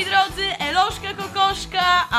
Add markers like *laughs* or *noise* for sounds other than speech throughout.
moi drodzy!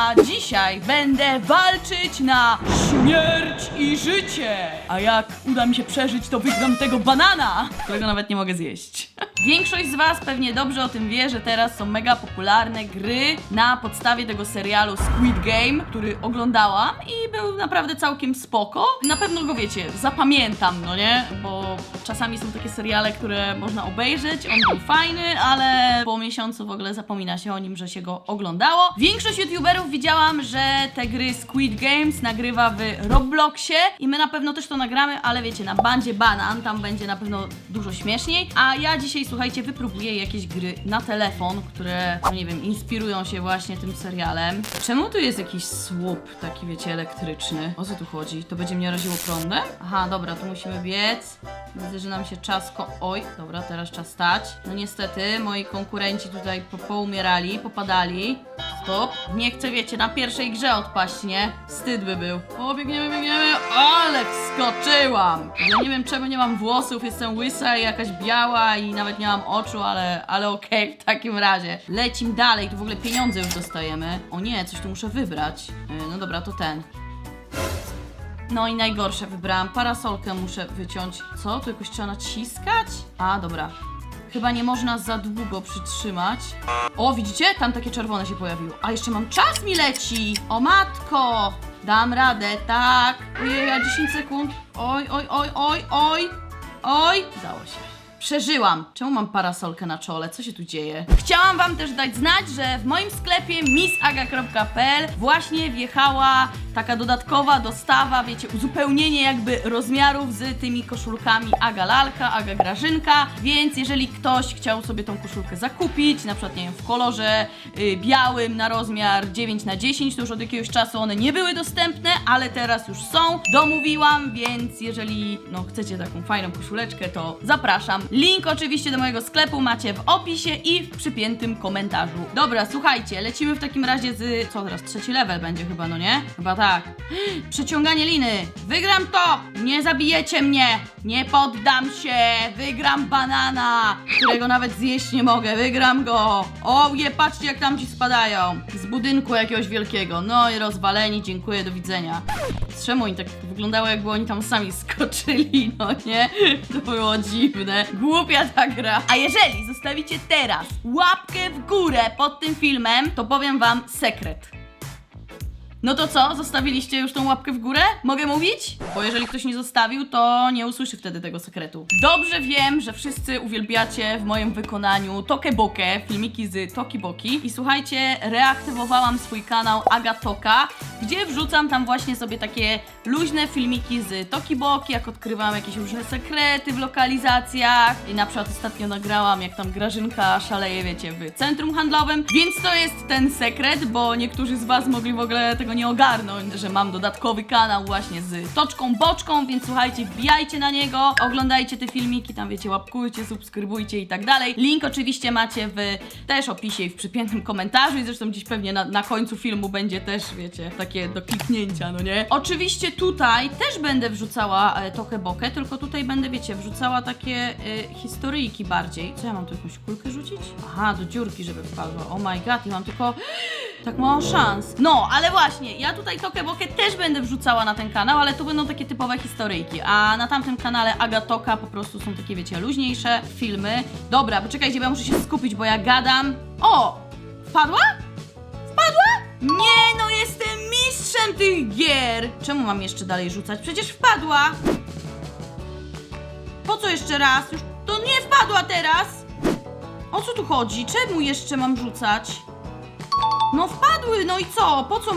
A dzisiaj będę walczyć na śmierć i życie. A jak uda mi się przeżyć, to wygram tego banana, którego nawet nie mogę zjeść. *laughs* Większość z was pewnie dobrze o tym wie, że teraz są mega popularne gry na podstawie tego serialu Squid Game, który oglądałam i był naprawdę całkiem spoko. Na pewno go wiecie, zapamiętam, no nie? Bo czasami są takie seriale, które można obejrzeć, on był fajny, ale po miesiącu w ogóle zapomina się o nim, że się go oglądało. Większość youtuberów widziałam, że te gry Squid Games nagrywa w Robloxie i my na pewno też to nagramy, ale wiecie, na bandzie Banan, tam będzie na pewno dużo śmieszniej, a ja dzisiaj, słuchajcie, wypróbuję jakieś gry na telefon, które, no nie wiem, inspirują się właśnie tym serialem. Czemu tu jest jakiś słup taki, wiecie, elektryczny? O co tu chodzi? To będzie mnie raziło prądem? Aha, dobra, tu musimy biec. Widzę, że nam się czas ko... Oj, dobra, teraz czas stać. No niestety, moi konkurenci tutaj po poumierali, popadali. Stop. Nie chcę, wiecie, na pierwszej grze odpaść, nie? Wstyd by był. O, biegniemy, biegniemy, ale wskoczyłam! Ja nie wiem, czemu nie mam włosów, jestem łysa i jakaś biała i nawet nie mam oczu, ale, ale okej, w takim razie. Lecim dalej, tu w ogóle pieniądze już dostajemy. O nie, coś tu muszę wybrać. Yy, No dobra, to ten. No i najgorsze wybrałam. Parasolkę muszę wyciąć. Co? Tu jakoś trzeba naciskać? A, dobra. Chyba nie można za długo przytrzymać. O, widzicie? Tam takie czerwone się pojawiło. A jeszcze mam czas mi leci! O matko! Dam radę, tak. Ojej, a 10 sekund. Oj, oj, oj, oj, oj. Oj, udało się. Przeżyłam. Czemu mam parasolkę na czole? Co się tu dzieje? Chciałam wam też dać znać, że w moim sklepie missaga.pl właśnie wjechała taka dodatkowa dostawa, wiecie, uzupełnienie jakby rozmiarów z tymi koszulkami Aga Lalka, Aga Grażynka, więc jeżeli ktoś chciał sobie tą koszulkę zakupić, na przykład nie wiem, w kolorze y, białym na rozmiar 9 na 10 to już od jakiegoś czasu one nie były dostępne, ale teraz już są. Domówiłam, więc jeżeli no, chcecie taką fajną koszuleczkę, to zapraszam. Link oczywiście do mojego sklepu macie w opisie i w przypiętym komentarzu. Dobra, słuchajcie, lecimy w takim razie z... co teraz? Trzeci level będzie chyba, no nie? Chyba tak. *gasps* Przeciąganie liny. Wygram to! Nie zabijecie mnie! Nie poddam się! Wygram banana! Którego nawet zjeść nie mogę. Wygram go! O, je, patrzcie jak tam ci spadają. Z budynku jakiegoś wielkiego. No i rozwaleni, dziękuję, do widzenia. Czemu oni tak wyglądało, jakby oni tam sami skoczyli, *laughs* no nie? To było dziwne. Głupia ta gra. A jeżeli zostawicie teraz łapkę w górę pod tym filmem, to powiem wam sekret. No to co? Zostawiliście już tą łapkę w górę? Mogę mówić? Bo jeżeli ktoś nie zostawił, to nie usłyszy wtedy tego sekretu. Dobrze wiem, że wszyscy uwielbiacie w moim wykonaniu Tokebokę, filmiki z Tokiboki. I słuchajcie, reaktywowałam swój kanał Agatoka, gdzie wrzucam tam właśnie sobie takie luźne filmiki z Tokiboki, jak odkrywam jakieś różne sekrety w lokalizacjach. I na przykład ostatnio nagrałam, jak tam Grażynka szaleje, wiecie, w centrum handlowym. Więc to jest ten sekret, bo niektórzy z Was mogli w ogóle tego nie ogarnąć, że mam dodatkowy kanał właśnie z toczką boczką, więc słuchajcie, wbijajcie na niego, oglądajcie te filmiki, tam wiecie, łapkujcie, subskrybujcie i tak dalej. Link oczywiście macie w też opisie i w przypiętym komentarzu i zresztą gdzieś pewnie na, na końcu filmu będzie też, wiecie, takie do kliknięcia, no nie? Oczywiście tutaj też będę wrzucała e, Tokę Bokę, tylko tutaj będę, wiecie, wrzucała takie e, historyjki bardziej. Co ja mam tu jakąś kulkę rzucić? Aha, do dziurki, żeby wpadła. Oh my god, i mam tylko tak mało szans. No, ale właśnie, ja tutaj Tokę Bokę też będę wrzucała na ten kanał, ale tu będą takie typowe historyjki, a na tamtym kanale Agatoka po prostu są takie, wiecie, luźniejsze filmy. Dobra, poczekajcie, bo ja muszę się skupić, bo ja gadam. O! Wpadła? Wpadła? Nie, no jestem mistrzem tych gier! Czemu mam jeszcze dalej rzucać? Przecież wpadła! Po co jeszcze raz? Już to nie wpadła teraz! O co tu chodzi? Czemu jeszcze mam rzucać? No wpadły, no i co? Po co?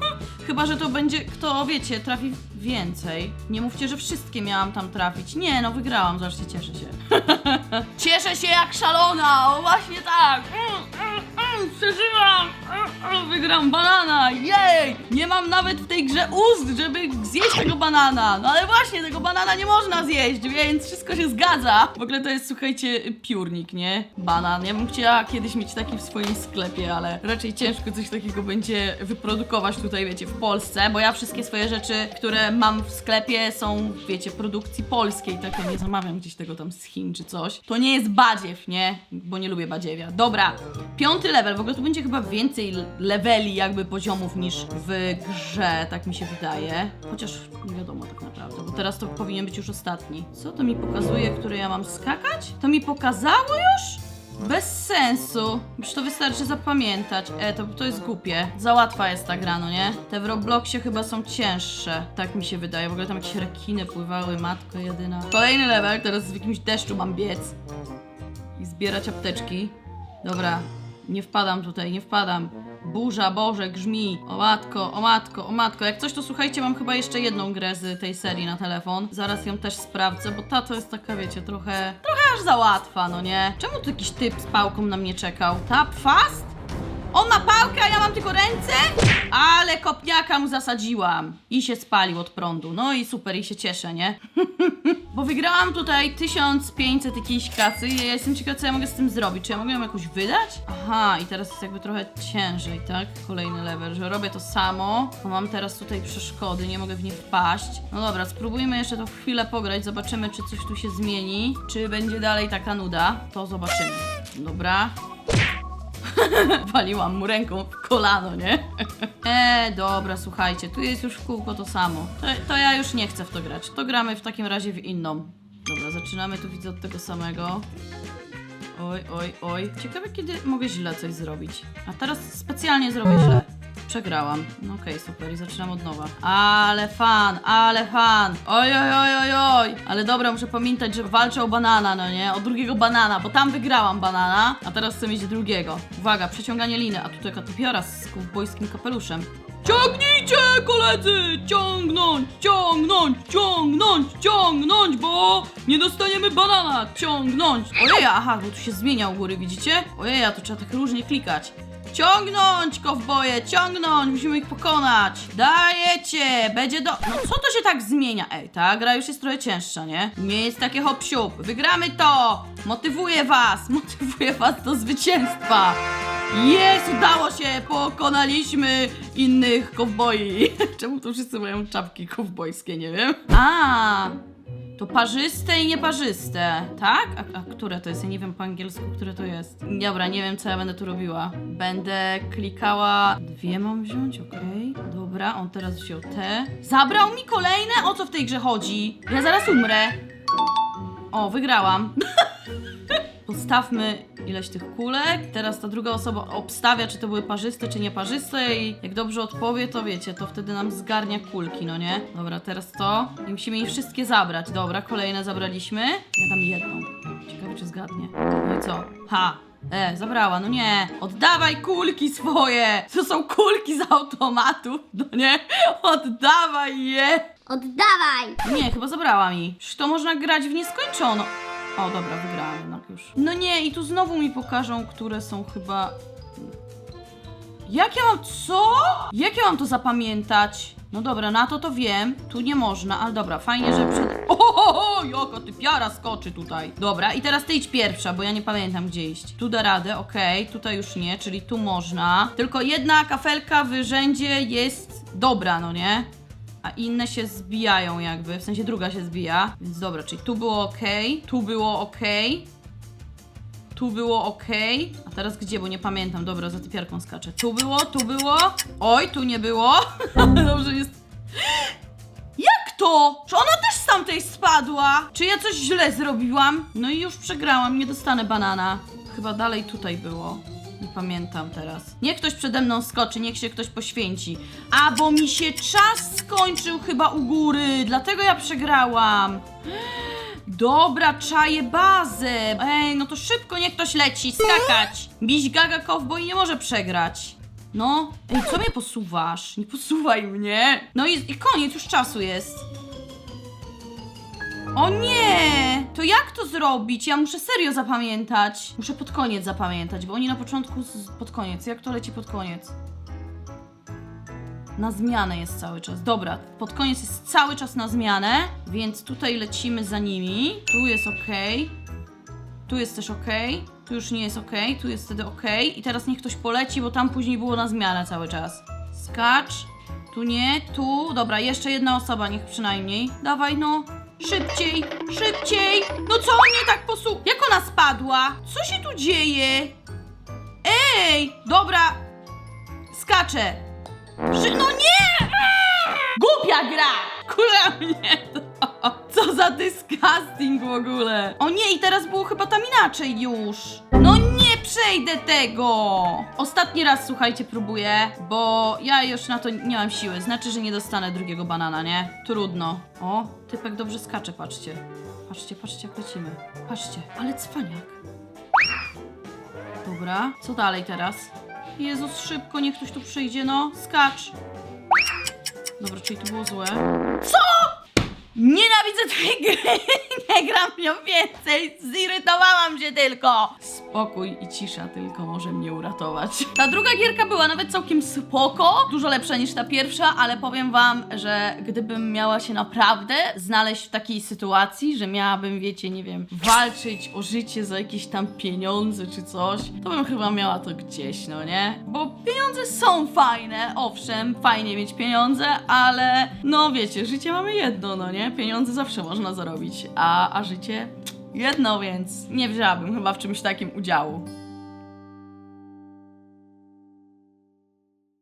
*laughs* Chyba, że to będzie, kto wiecie, trafi więcej. Nie mówcie, że wszystkie miałam tam trafić. Nie, no wygrałam, zobaczcie, cieszę się. *laughs* cieszę się jak szalona, o właśnie tak. Mm, Przeżyłam! Wygram banana! Jej! Nie mam nawet w tej grze ust, żeby zjeść tego banana! No ale właśnie, tego banana nie można zjeść, więc wszystko się zgadza. W ogóle to jest, słuchajcie, piórnik, nie? Banan. Ja bym chciała kiedyś mieć taki w swoim sklepie, ale raczej ciężko coś takiego będzie wyprodukować tutaj, wiecie, w Polsce, bo ja wszystkie swoje rzeczy, które mam w sklepie są, wiecie, produkcji polskiej, tak ja nie zamawiam gdzieś tego tam z Chin czy coś. To nie jest badziew, nie? Bo nie lubię badziewia. Dobra, piąty level level. W ogóle tu będzie chyba więcej leveli, jakby poziomów niż w grze, tak mi się wydaje. Chociaż nie wiadomo tak naprawdę, bo teraz to powinien być już ostatni. Co to mi pokazuje, który ja mam skakać? To mi pokazało już? Bez sensu. Już to wystarczy zapamiętać. E, to, to jest głupie. Za łatwa jest ta gra, no nie? Te w Robloxie chyba są cięższe. Tak mi się wydaje. W ogóle tam jakieś rekiny pływały, matko jedyna. Kolejny level, teraz w jakimś deszczu mam biec. I zbierać apteczki. Dobra, nie wpadam tutaj, nie wpadam. Burza, Boże, grzmi. O matko, o matko, o matko. Jak coś, to słuchajcie, mam chyba jeszcze jedną grę z tej serii na telefon. Zaraz ją też sprawdzę, bo ta to jest taka, wiecie, trochę... Trochę aż za łatwa, no nie? Czemu tu jakiś typ z pałką na mnie czekał? Tap fast? On ma pałkę, a ja mam tylko ręce? Ale kopniaka mu zasadziłam. I się spalił od prądu. No i super, i się cieszę, nie? *laughs* Bo wygrałam tutaj 1500 jakiejś kasy i ja jestem ciekawa, co ja mogę z tym zrobić. Czy ja mogę ją jakoś wydać? Aha, i teraz jest jakby trochę ciężej, tak? Kolejny level, że robię to samo, bo mam teraz tutaj przeszkody, nie mogę w nie wpaść. No dobra, spróbujmy jeszcze to chwilę pograć, zobaczymy, czy coś tu się zmieni, czy będzie dalej taka nuda. To zobaczymy. Dobra. *laughs* Waliłam mu ręką w kolano, nie? *laughs* E, dobra, słuchajcie, tu jest już w kółko to samo. To, to ja już nie chcę w to grać. To gramy w takim razie w inną. Dobra, zaczynamy tu widzę od tego samego. Oj, oj, oj. Ciekawe, kiedy mogę źle coś zrobić. A teraz specjalnie zrobię źle. Przegrałam. No okej, super. I zaczynam od nowa. Ale fan, ale fan. Oj, oj, oj, oj, oj. Ale dobra, muszę pamiętać, że walczę o banana, no nie? O drugiego banana, bo tam wygrałam banana, a teraz chcę mieć drugiego. Uwaga, przeciąganie liny. A tu taka typiora z kowbojskim kapeluszem. Ciągnijcie, koledzy! Ciągnąć, ciągnąć, ciągnąć, ciągnąć, bo nie dostaniemy banana! Ciągnąć! Ojej, aha, bo tu się zmienia u góry, widzicie? Ojej, to trzeba tak różnie klikać. Ciągnąć, kowboje, ciągnąć! Musimy ich pokonać! Dajecie! Będzie do... No co to się tak zmienia? Ej, ta gra już jest trochę cięższa, nie? Nie jest takie hop siup. Wygramy to! Motywuję was! *laughs* Motywuję was do zwycięstwa! Jest, udało się! Pokonaliśmy innych kowboi. *laughs* Czemu tu wszyscy mają czapki kowbojskie, nie wiem. A, to parzyste i nieparzyste, tak? A, a które to jest? Ja nie wiem po angielsku, które to jest. Dobra, nie wiem, co ja będę tu robiła. Będę klikała... Dwie mam wziąć, okej. Dobra, on teraz wziął te. Zabrał mi kolejne? O co w tej grze chodzi? Ja zaraz umrę. O, wygrałam. *laughs* Postawmy ileś tych kulek. Teraz ta druga osoba obstawia, czy to były parzyste, czy nieparzyste i jak dobrze odpowie, to wiecie, to wtedy nam zgarnia kulki, no nie? Dobra, teraz to. I musimy je wszystkie zabrać. Dobra, kolejne zabraliśmy. Ja dam jedną. Ciekawe, czy zgadnie. No i co? Ha! E, zabrała, no nie. Oddawaj kulki swoje! To są kulki z automatu, no nie? Oddawaj je! Oddawaj! Nie, chyba zabrała mi. Przecież to można grać w nieskończono. O, dobra, wygrałam jednak już. No nie, i tu znowu mi pokażą, które są chyba... Jak ja mam... Co? Jak ja mam to zapamiętać? No dobra, na to to wiem. Tu nie można, ale dobra, fajnie, że przed... *laughs* Ohoho, jaka ty piara skoczy tutaj. Dobra, i teraz ty idź pierwsza, bo ja nie pamiętam gdzie iść. Tu da radę, okej, tutaj już nie, czyli tu można. Tylko jedna kafelka w rzędzie jest dobra, no nie? A inne się zbijają jakby, w sensie druga się zbija. Więc dobra, czyli tu było ok, tu było ok, tu było ok, a teraz gdzie, bo nie pamiętam, dobra, za typiarką skaczę. Tu było, tu było, oj, tu nie było, *laughs* dobrze jest. Jak to? Czy ona też z tamtej spadła? Czy ja coś źle zrobiłam? No i już przegrałam, nie dostanę banana. Chyba dalej tutaj było. Nie pamiętam teraz. Niech ktoś przede mną skoczy, niech się ktoś poświęci. A, bo mi się czas skończył chyba u góry, dlatego ja przegrałam. Dobra, czaję bazę. Ej, no to szybko niech ktoś leci, skakać. Biś gaga cowboy nie może przegrać. No, ej, co mnie posuwasz? Nie posuwaj mnie. No i, i koniec, już czasu jest. O nie! To jak to zrobić? Ja muszę serio zapamiętać. Muszę pod koniec zapamiętać, bo oni na początku z, pod koniec. Jak to leci pod koniec? Na zmianę jest cały czas. Dobra, pod koniec jest cały czas na zmianę, więc tutaj lecimy za nimi. Tu jest ok. Tu jest też ok. Tu już nie jest ok. Tu jest wtedy ok. I teraz niech ktoś poleci, bo tam później było na zmianę cały czas. Skacz. Tu nie, tu. Dobra, jeszcze jedna osoba, niech przynajmniej. Dawaj no. Szybciej, szybciej! No co on mnie tak posu... Jak ona spadła? Co się tu dzieje? Ej! Dobra! Skaczę! No nie! Głupia gra! Kurwa mnie to! Co za disgusting w ogóle! O nie, i teraz było chyba tam inaczej już! No nie przejdę tego! Ostatni raz, słuchajcie, próbuję, bo ja już na to nie mam siły. Znaczy, że nie dostanę drugiego banana, nie? Trudno. O, typek dobrze skacze, patrzcie. Patrzcie, patrzcie, jak lecimy. Patrzcie, ale cwaniak. Dobra, co dalej teraz? Jezus, szybko, niech ktoś tu przyjdzie, no. Skacz. Dobra, czyli to było złe. Co? Nienawidzę tej gry! *laughs* Nie gram w nią więcej! Zirytowałam się tylko! Spokój i cisza tylko może mnie uratować. Ta druga gierka była nawet całkiem spoko, dużo lepsza niż ta pierwsza, ale powiem wam, że gdybym miała się naprawdę znaleźć w takiej sytuacji, że miałabym, wiecie, nie wiem, walczyć o życie za jakieś tam pieniądze czy coś, to bym chyba miała to gdzieś, no nie? Bo pieniądze są fajne, owszem, fajnie mieć pieniądze, ale no wiecie, życie mamy jedno, no nie? Pieniądze zawsze można zarobić, a, a życie jedno, więc nie wzięłabym chyba w czymś takim udziału.